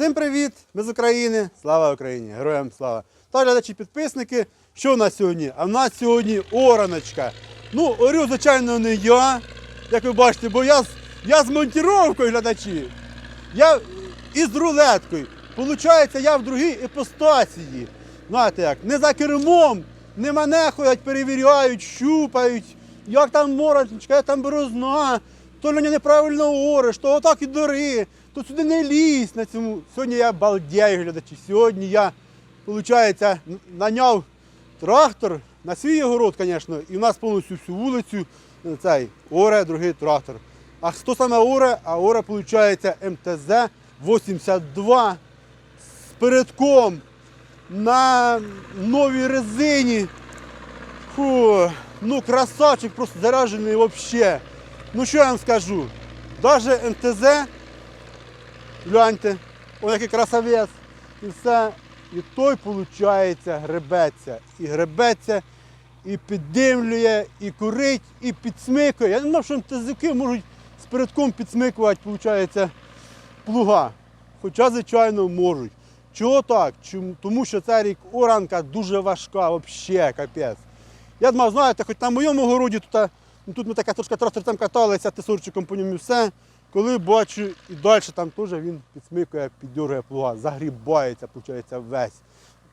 Всім привіт! Ми з України. Слава Україні! Героям слава! Та глядачі підписники. Що в нас сьогодні? А в нас сьогодні ораночка. Ну, орю, звичайно, не я, як ви бачите, бо я, з- я з монтіровкою глядачі. Я із рулеткою. Получається, я в другій іпостасії. Знаєте як, не за кермом, не мене ходять, перевіряють, щупають, як там моранчика, як там борозна, то Льоня неправильно ореш, то отак і дори, то сюди не лізь на цьому. Сьогодні я балдею глядачі. Сьогодні я, виходить, наняв трактор на свій огород, звісно, і в нас повністю всю вулицю е, цей оре, другий трактор. А хто саме оре? А оре, виходить, МТЗ 82 з передком на новій резині. Фу, ну красавчик просто заражений взагалі. Ну що я вам скажу? Даже МТЗ, гляньте, он який красавець. І все. І той, виходить, гребеться. І гребеться, і піддимлює, і курить, і підсмикує. Я не знав, що МТЗки можуть з передком підсмикувати, виходить, плуга. Хоча, звичайно, можуть. Чого так? Чому? Тому що цей рік оранка дуже важка, взагалі, капець. Я думав, знаєте, хоч на моєму городі тут, тут ми таке трошки трактор там каталися, тисурчиком по ньому все. Коли бачу і далі там теж він підсмикує, піддергує плуга, загрібається, виходить, весь.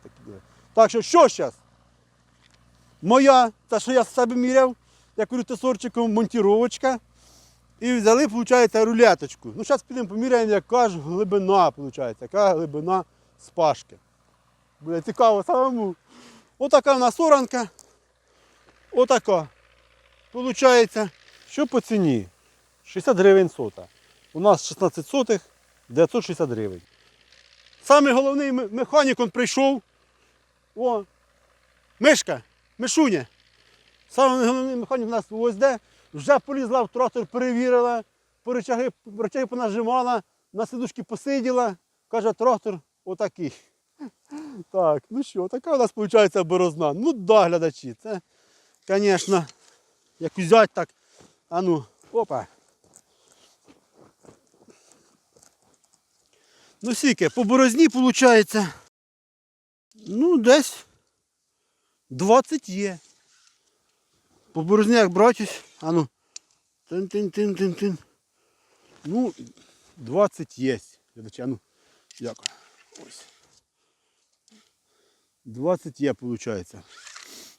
Такі. Так що що зараз? Моя, та що я з себе міряв, я кажу тисорчиком монтіровочка. І взяли, виходить, рулеточку. Ну, зараз підемо поміряємо, яка ж глибина, виходить, яка глибина спашки. Буде цікаво самому. Отака в нас оранка. Отака. Получається, що по ціні? 60 гривень сота. У нас 16 сотих, 960 гривень. Самий головний механік он прийшов. О, мишка, мишуня. Самий головний механік у нас в ОСД. Вже полізла в трактор, перевірила, по рычаги, рычаги понажимала, на сидушки посиділа. Каже, трактор отакий. Так, ну що, така у нас виходить борозна. Ну да, глядачі, це, звісно, як взяти так. А ну, опа. Ну скільки, по борозні виходить. Ну, десь 20 є. По борозні як братюсь, а ну. Тин-тин-тин-тин-тин. Ну, 20 є. Глядачі, ну, дякую. Ось. 20 є, виходить.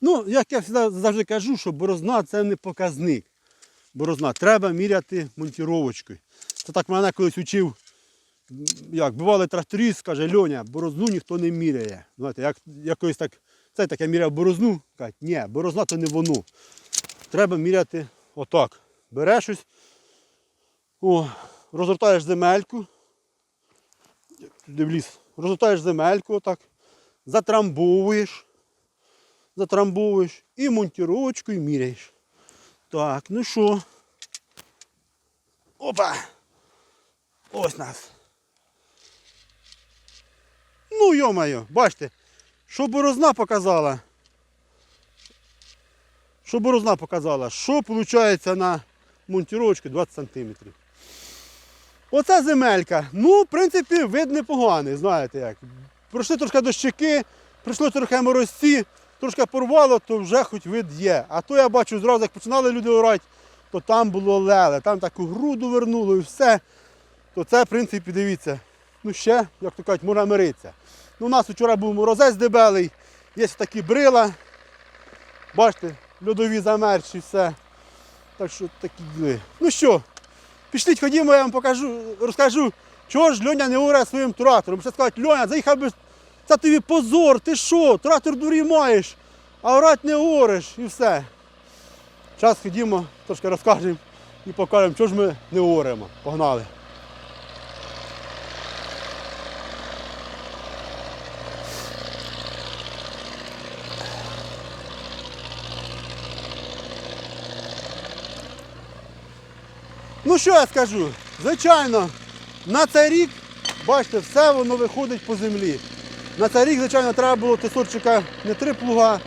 Ну, як я завжди, кажу, що борозна це не показник. Борозна. Треба міряти монтіровочкою. Це так мене колись учив, як бувалий тракторист, каже, Льоня, борозну ніхто не міряє. Знаєте, як якось так, це так я міряв борозну, кажуть, ні, борозна то не воно. Треба міряти отак. Береш ось, о, розгортаєш земельку, туди в ліс, розгортаєш земельку отак, затрамбовуєш, затрамбовуєш і монтіровочкою міряєш. Так, ну що? Опа! Ось нас. Ну, йо-моє, бачите, що борозна показала. Що борозна показала, що виходить на монтіровочку 20 см. Оце земелька. Ну, в принципі, вид непоганий, знаєте як. Пройшли трошки дощики, прийшло трохи морозці, трошки порвало, то вже хоч вид є. А то я бачу зразу, як починали люди орати, то там було леле, там таку груду вернуло і все. То це, в принципі, дивіться. Ну ще, як то кажуть, можна миритися. Ну, у нас вчора був морозець дебелий, є такі брила. Бачите, льодові замерзші, все. Так що такі діли. Ну що, пішліть, ходімо, я вам покажу, розкажу, чого ж Льоня не оре своїм трактором. Ще скажуть, Льоня, заїхав би, це тобі позор, ти що, трактор дурі маєш, а орати не ореш і все. Зараз ходімо, трошки розкажемо і покажемо, чого ж ми не оремо. Погнали. Ну що я скажу? Звичайно, на цей рік, бачите, все воно виходить по землі. На цей рік, звичайно, треба було тесорчика не три плуга,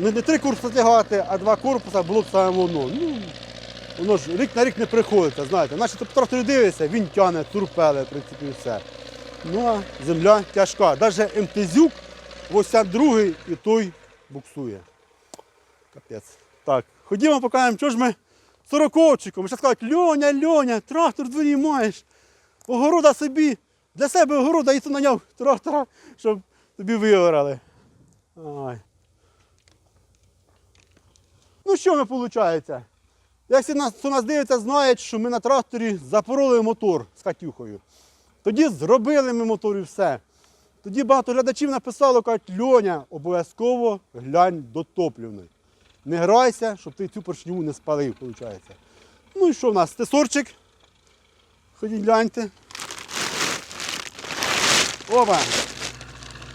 не, не три корпуси тягати, а два корпуса було б саме воно. Ну, воно ж рік на рік не приходиться, знаєте. По тракторі дивишся, він тягне, турпеле, в принципі, все. Ну а земля тяжка. Навіть МТЗюк 82 і той буксує. Капець. Так, ходімо покажемо, що ж ми сороковчиком. Ще скажуть, Льоня, Льоня, трактор в дворі маєш. Огорода собі, для себе огорода і ти наняв трактора, щоб тобі виорали. Ай. Ну що ми виходить? Якщо нас, хто нас дивиться, знають, що ми на тракторі запороли мотор з Катюхою. Тоді зробили ми мотор і все. Тоді багато глядачів написало, кажуть, Льоня, обов'язково глянь до топлівної. Не грайся, щоб ти цю поршню не спалив, виходить. Ну і що в нас? Тесорчик. Ходіть гляньте. Опа!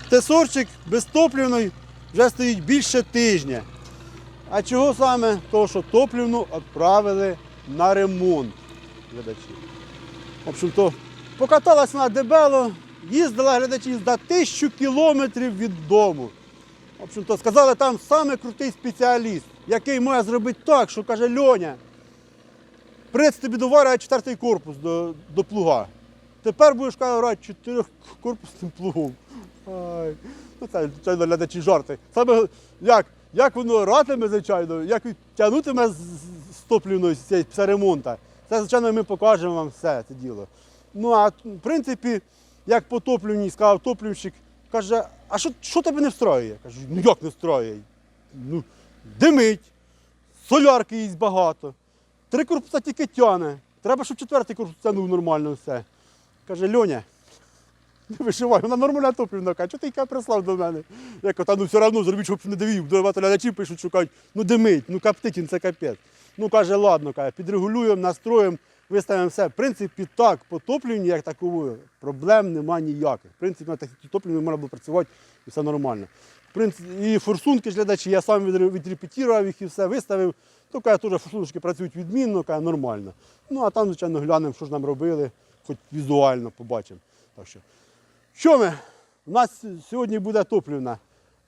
Тесорчик безтоплівний вже стоїть більше тижня. А чого саме? Того, що топлівну відправили на ремонт глядачі. В общем-то, покаталась вона дебело, їздила глядачі за тисячу кілометрів від дому. В общем-то, сказали, там саме крутий спеціаліст, який має зробити так, що каже Льоня, приц тобі доварює четвертий корпус до, до плуга. Тепер будеш грати чотирьохкорпусним плугом. Ай. Ну, це, звичайно, глядачі жарти. Саме як, як воно ратиме, звичайно, як тягнутиме з, з- з топлівної після ремонту. Це, звичайно, ми покажемо вам все це діло. Ну, а в принципі, як по топлівній сказав топлівщик, каже, а що, що тебе не встроює? Кажу, ну як не встроює? Ну, димить, солярки їсть багато. Три корпуса тільки тяне. Треба, щоб четвертий корпус тягнув нормально все. Каже, Льоня, не вишивай, вона нормальна топлівна каже, чого ти яка прислав до мене? Я кажу, та ну все одно зробіть, щоб не дивів. Багато глядачів пишуть, що кажуть, ну димить, ну каптить, це капець. Ну каже, ладно, каже, підрегулюємо, настроїмо, виставимо все. В принципі, так, по топлівні, як такової, проблем немає ніяких. В принципі, на такій топлівні можна було працювати і все нормально. В принципі, і форсунки глядачі, я сам відре- відрепетірував їх і все виставив. То каже, теж форсуночки працюють відмінно, каже, нормально. Ну а там, звичайно, глянемо, що ж нам робили, хоч візуально побачимо. Так що. Що ми? У нас сьогодні буде топлівна.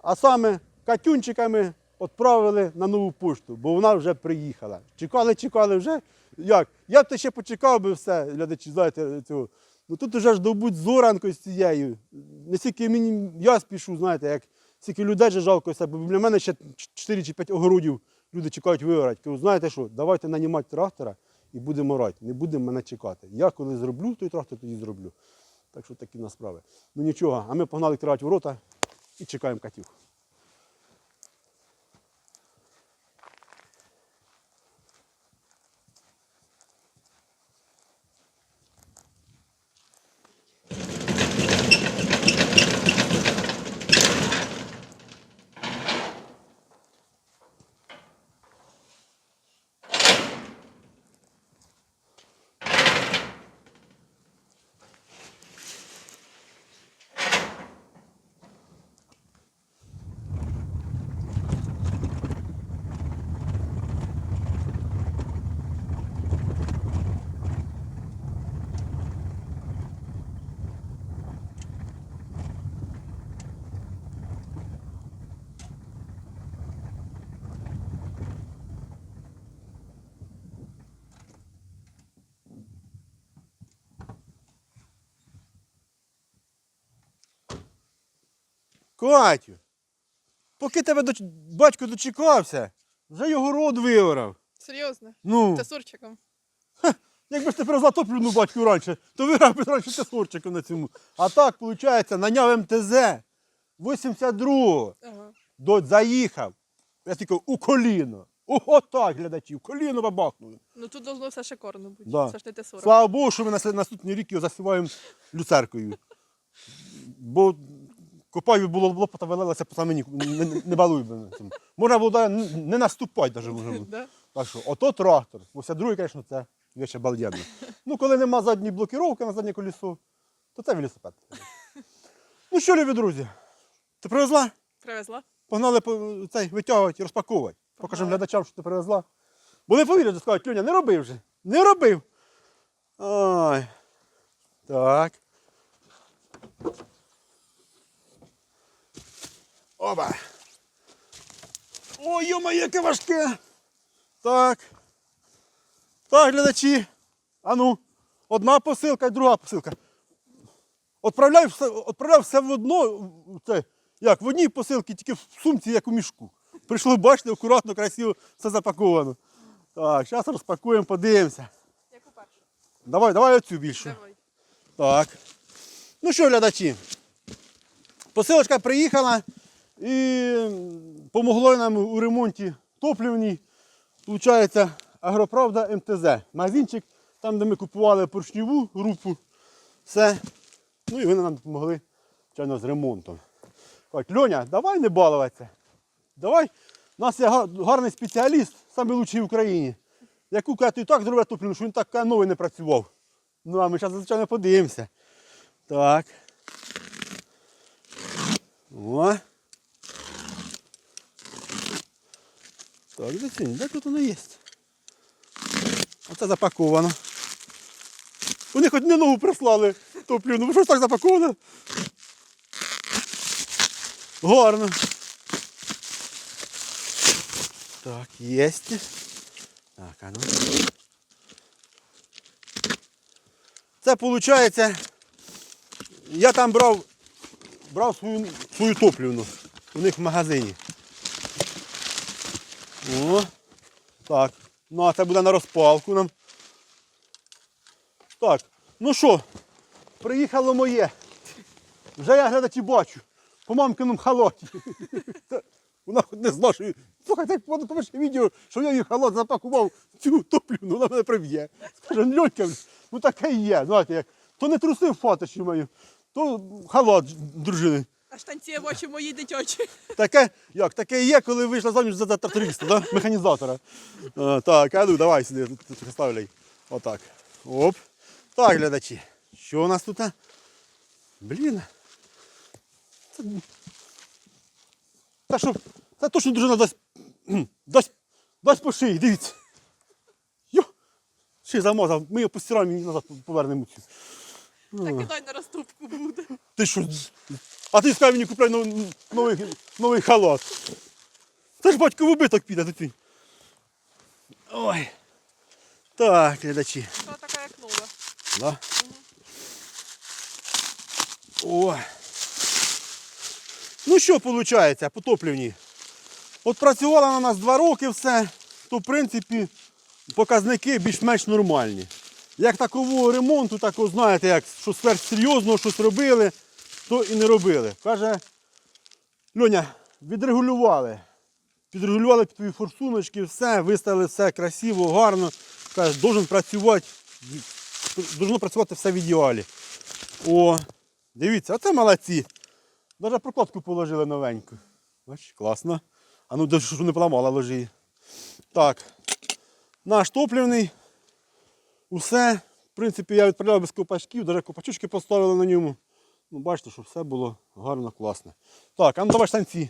А саме катюнчиками відправили на нову пошту, бо вона вже приїхала. Чекали, чекали вже. Як? Я б то ще почекав би все, глядачі, знаєте, цього. Ну тут вже ж добуть зоранко з цією. Не стільки мені я спішу, знаєте, як стільки людей же жалко себе, бо для мене ще 4 чи 5 огородів люди чекають виорати. Кажу, знаєте що, давайте нанімати трактора і будемо орати. Не будемо мене чекати. Я коли зроблю той трактор, тоді зроблю. Так що такі в нас справи. Ну нічого, а ми погнали відкривати ворота і чекаємо катюх. Катю, поки тебе доч... батько дочекався, вже його род виорав. Серйозно? Ну, Тесурчиком. якби ж ти привезла топлівну батьку раніше, то виграв би раніше тесорчиком на цьому. А так, виходить, наняв МТЗ 82-го. Ага. До заїхав. Я тільки у коліно. Ого, так, глядачі, в коліно бабахнули. Ну тут должно все шикарно бути. Да. Це ж не тесура. Слава Богу, що ми на наступний рік його засіваємо люцеркою. Бо копаю було лопата валилася по самені, не, не, балуй би на цьому. Можна було не наступати навіть можна було. Так що, ото трактор. Бо все друге, звісно, це веще балдєбно. Ну, коли нема задньої блокіровки на заднє колесо, то це велосипед. Ну що, любі друзі, ти привезла? Привезла. Погнали по- цей, витягувати, розпаковувати. Покажемо глядачам, що ти привезла. Бо не повірять, що скажуть, Льоня, не роби вже. Не робив. Ой. Так. Оба. Ой, йома, яке важке. Так. Так, глядачі. А ну, одна посилка і друга посилка. Отправляв все, отправляв все в одно, це, як, в одній посилці, тільки в сумці, як у мішку. Прийшло, бачите, акуратно, красиво, все запаковано. Так, зараз розпакуємо, подивимося. Яку першу? Давай, давай оцю більшу. Давай. Так. Ну що, глядачі, посилочка приїхала і помогло нам у ремонті топлівній. Получається, Агроправда МТЗ. Магазинчик, там, де ми купували поршневу групу. Все. Ну і вони нам допомогли звичайно, з ремонтом. Кажуть, Льоня, давай не балуватися. Давай. У нас є гарний спеціаліст, найкращий в Україні. Яку кажуть, і так зробить топлівну, що він так каже, новий не працював. Ну, а ми зараз, звичайно, подивимося. Так. О. Так, де? Тут воно є? Оце запаковано. Вони хоч не нову прислали топлівну, бо що ж так запаковано? Гарно. Так, єсть. Так, а ну. Це виходить, я там брав, брав свою, свою топлівну у них в магазині. О, так. Ну, а це буде на розпалку нам. Так, ну що, приїхало моє. Вже я глядачі бачу. По мамкиному халаті. Це Вона хоч не зношує. Слухай, так вона відео, що я її халат запакував цю топлівну, вона мене приб'є. Скаже, Льонька, ну таке є. Знаєте, як. То не труси в фатиші мою, то халат дружини. А штанці в очі мої дитячі. Таке, як, таке є, коли вийшла заміж за тракториста, да? механізатора. А, так, а ну давай сюди, тут, тут. Отак. Оп. Так, глядачі. Що у нас тут? а? Блін. Це, це що, це точно дружина дасть, дасть, дасть по шиї, дивіться. Йо. Ще замазав, ми його постираємо і назад повернемо. Так і дай на розступку буде. Ти що? А ти скажи мені купляй нов- новий, новий халат. Це ж батько в убиток піде до. Ой. Так, глядачі. Це така як нова. Да? О. Ну що виходить, потоплівні? От працювала на нас два роки все, то в принципі показники більш-менш нормальні. Як такового ремонту, такого, знаєте, як що сверхсерйозного щось робили, то і не робили. Каже, Льоня, відрегулювали. Підрегулювали під твої форсуночки, все, виставили все красиво, гарно. Каже, должен працювати, должно працювати все в ідеалі. О, дивіться, оце молодці. Навіть прокладку положили новеньку. Бач, класно. А ну, ж не поламала, ложи. Так. Наш топлівний. Усе. В принципі, я відправляв без копачків, навіть копачучки поставили на ньому. Ну, бачите, що все було гарно, класно. Так, а ну давай штанці.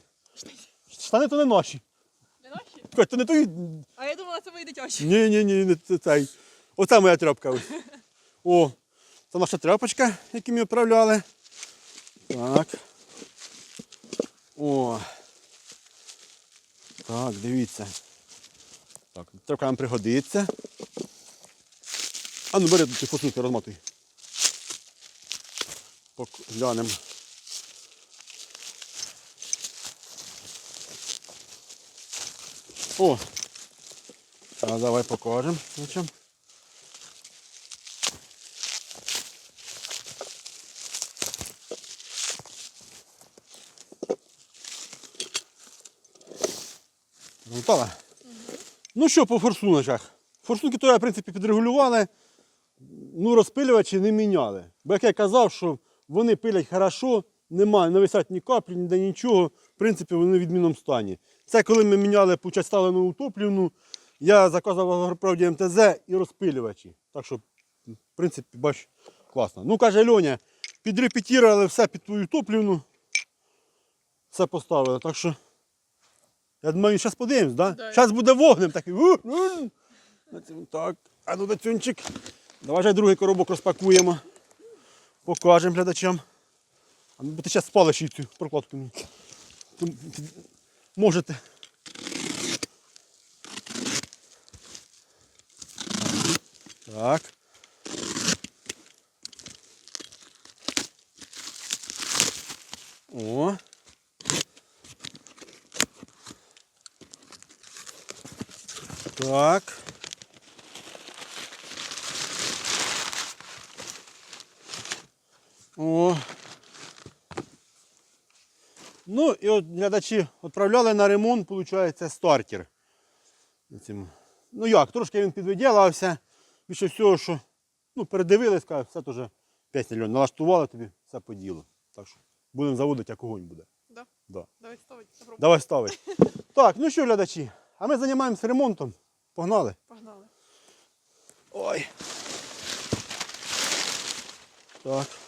Штани то не наші. Не наші? Кать, то не твої. А я думала, це мої дитячі. Ні, ні, ні, не це- цей. Оце моя тряпка. Ось. О, це наша тряпочка, яку ми відправляли. Так. О. Так, дивіться. Так, тряпка нам пригодиться. А ну бери ти фосунки, розмотуй. Пок- Глянемо. О, а давай покажемо. на чому. Готова? Ну що по форсуночках? Форсунки то я, в принципі, підрегулювали, ну розпилювачі не міняли. Бо як я казав, що вони пилять хорошо, немає, не висять ні каплі, ніде нічого. В принципі, вони в відмінному стані. Це коли ми міняли почать стали нову топлівну, я заказав в агроправді МТЗ і розпилювачі. Так що, в принципі, бач, класно. Ну, каже Льоня, підрепетірували все під твою топлівну. Все поставили. Так що. Я думаю, зараз подивимось, да? Да. Зараз буде вогнем такий. Так, а ну дацюнчик. Давай же другий коробок розпакуємо. Покажемо глядачам. А ну, бо зараз спалиш їй цю прокладку. Можете. Так. О. Так. О. Ну і от глядачі відправляли на ремонт, виходить, стартер. Ну як, трошки він підвиділався. Більше всього, що ну, передивились, сказали, все теж 5 мільйонів. Налаштували тобі, все по ділу. Так що будемо заводити, як огонь буде. Да. Да. Давай ставить. Давай ставить. так, ну що, глядачі, а ми займаємося ремонтом. Погнали. Погнали. Ой. Так.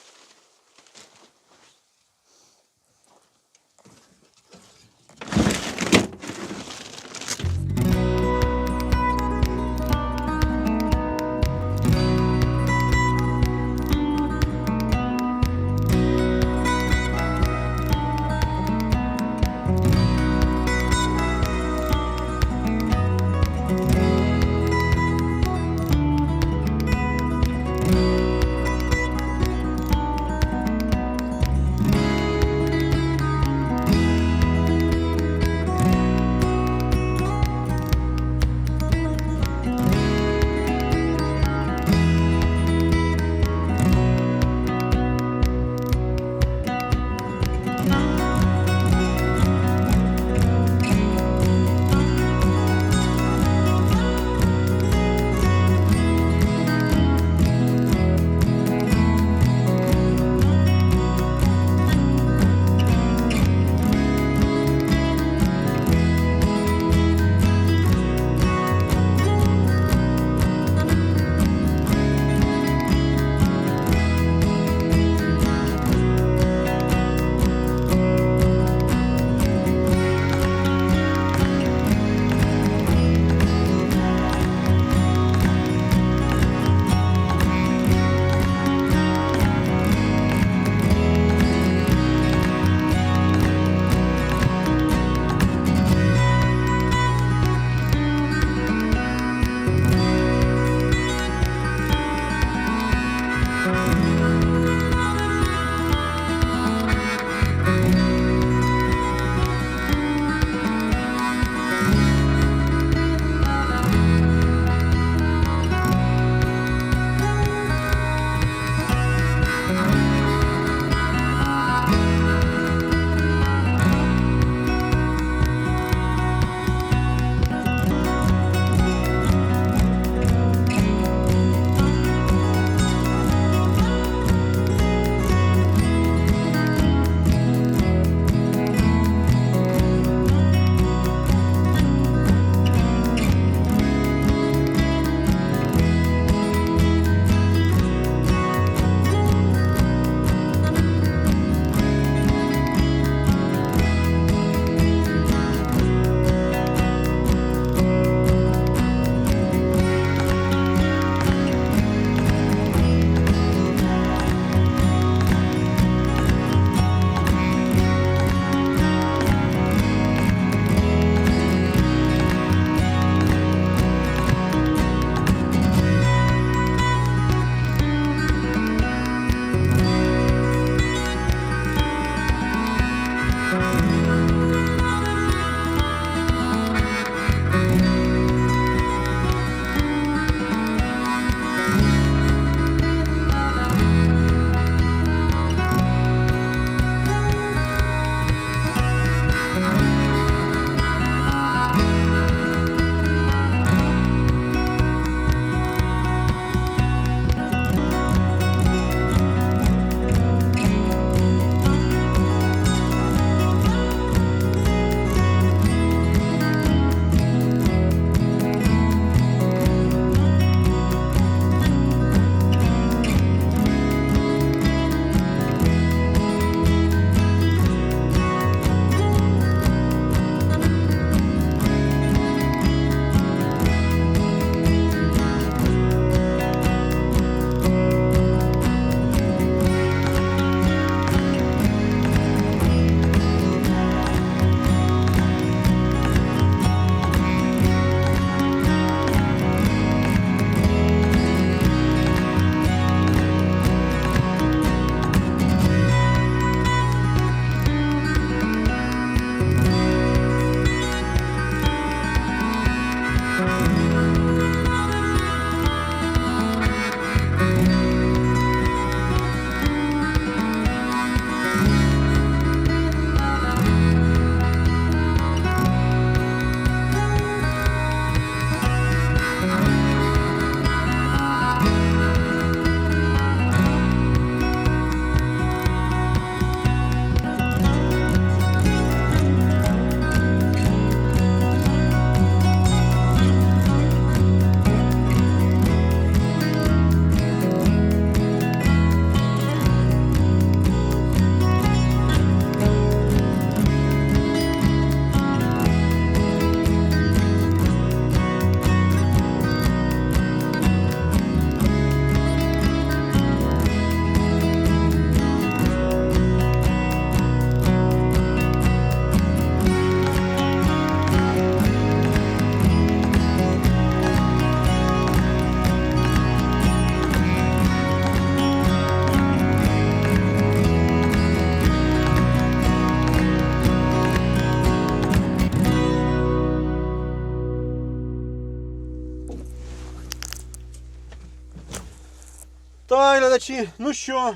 Так, глядачі, ну що,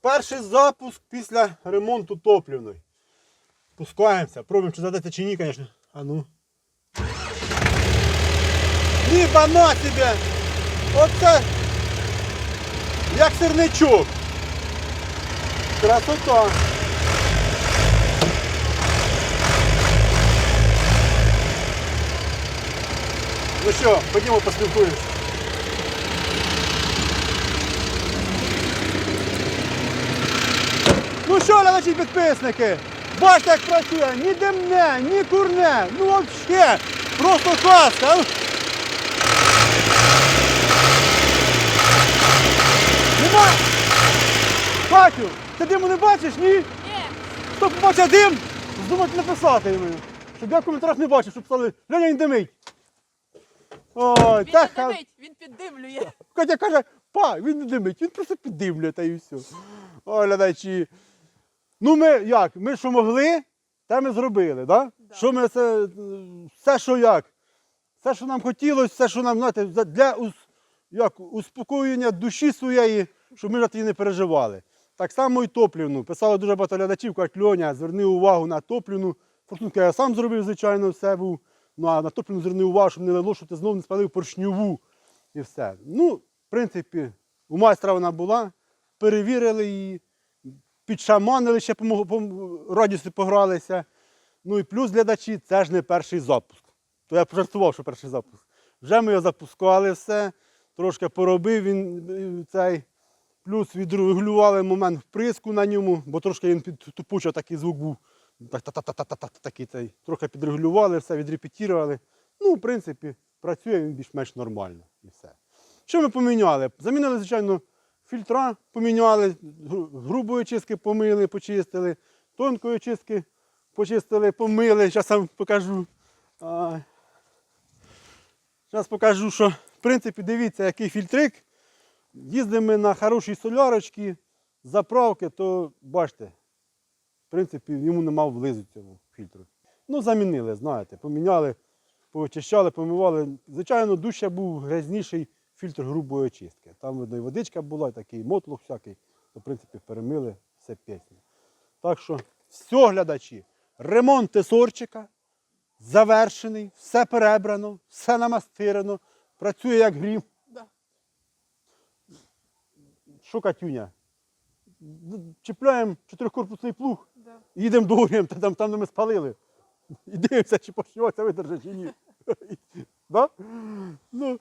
перший запуск після ремонту топлівної. Пускаємося, пробуємо, чи задати чи ні, звісно. А ну. Ніба тебе! Оце як сирничок. Красота. Ну що, ходімо поспілкуємося. Ну що, глядачі підписники? Бачите, як працює, ні димне, ні курне, ну взагалі, просто. Ну. Нема! Катю, ти диму не бачиш, ні? Ні. Хто побачив дим, здумайте написати йому. Щоб я в коментарях не бачив, щоб писали, Леня він димить. Ой, Він так, не димить, він піддимлює. Катя каже, па, він не димить, він просто піддивлює та і все. Ой, глядачі. Ну ми як? Ми що могли, те ми зробили, да? Да. Що ми це, все, що як? Все, що нам хотілося, все, що нам, знаєте, для ус, як, успокоєння душі своєї, щоб ми за її не переживали. Так само і топлівну. Писали дуже багато глядачів, кажуть, Льоня, зверни увагу на топлівну. Фортунка я сам зробив, звичайно, все був. Ну а на топлівну зверни увагу, щоб не лило, щоб ти знову не спалив поршньову і все. Ну, в принципі, у майстра вона була, перевірили її, підшаманили, ще пом- погралися. Ну і плюс глядачі, це ж не перший запуск. То я пожартував, що перший запуск. Вже ми його запускали все, трошки поробив він е, цей. Плюс відрегулювали момент вприску на ньому, бо трошки він під тупучий такий звук був. Такий цей. Трохи підрегулювали, все відрепетірували. Ну, в принципі, працює він більш-менш нормально і все. Що ми поміняли? Замінили, звичайно, фільтра, поміняли, грубої чистки помили, почистили, тонкої чистки почистили, помили. Зараз вам покажу. Зараз покажу, що в принципі дивіться, який фільтрик. Їздимо ми на хорошій солярочці, заправки, то бачите, в принципі, йому нема влизу цьому фільтру. Ну, замінили, знаєте, поміняли, повичищали, помивали. Звичайно, дужче був грязніший фільтр грубої очистки. Там видно, і водичка була, і такий мотлух всякий, то, в принципі, перемили все пісня. Так що, все, глядачі, ремонт тесорчика завершений, все перебрано, все намастирено, працює як грім. Да. Що Катюня? Чіпляємо чотирикорпусний плуг, Да. їдемо до Орієм, там, там, де ми спалили. І дивимося, чи пошиватися видержить, чи ні. Да? Ну.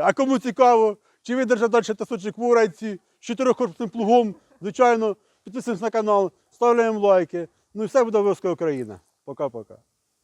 А кому цікаво, чи видержав далі тасочок в Уранці з чотирьохкорпусним плугом, звичайно, підписуємось на канал, ставляємо лайки. Ну і все буде обов'язково Україна. Пока-пока.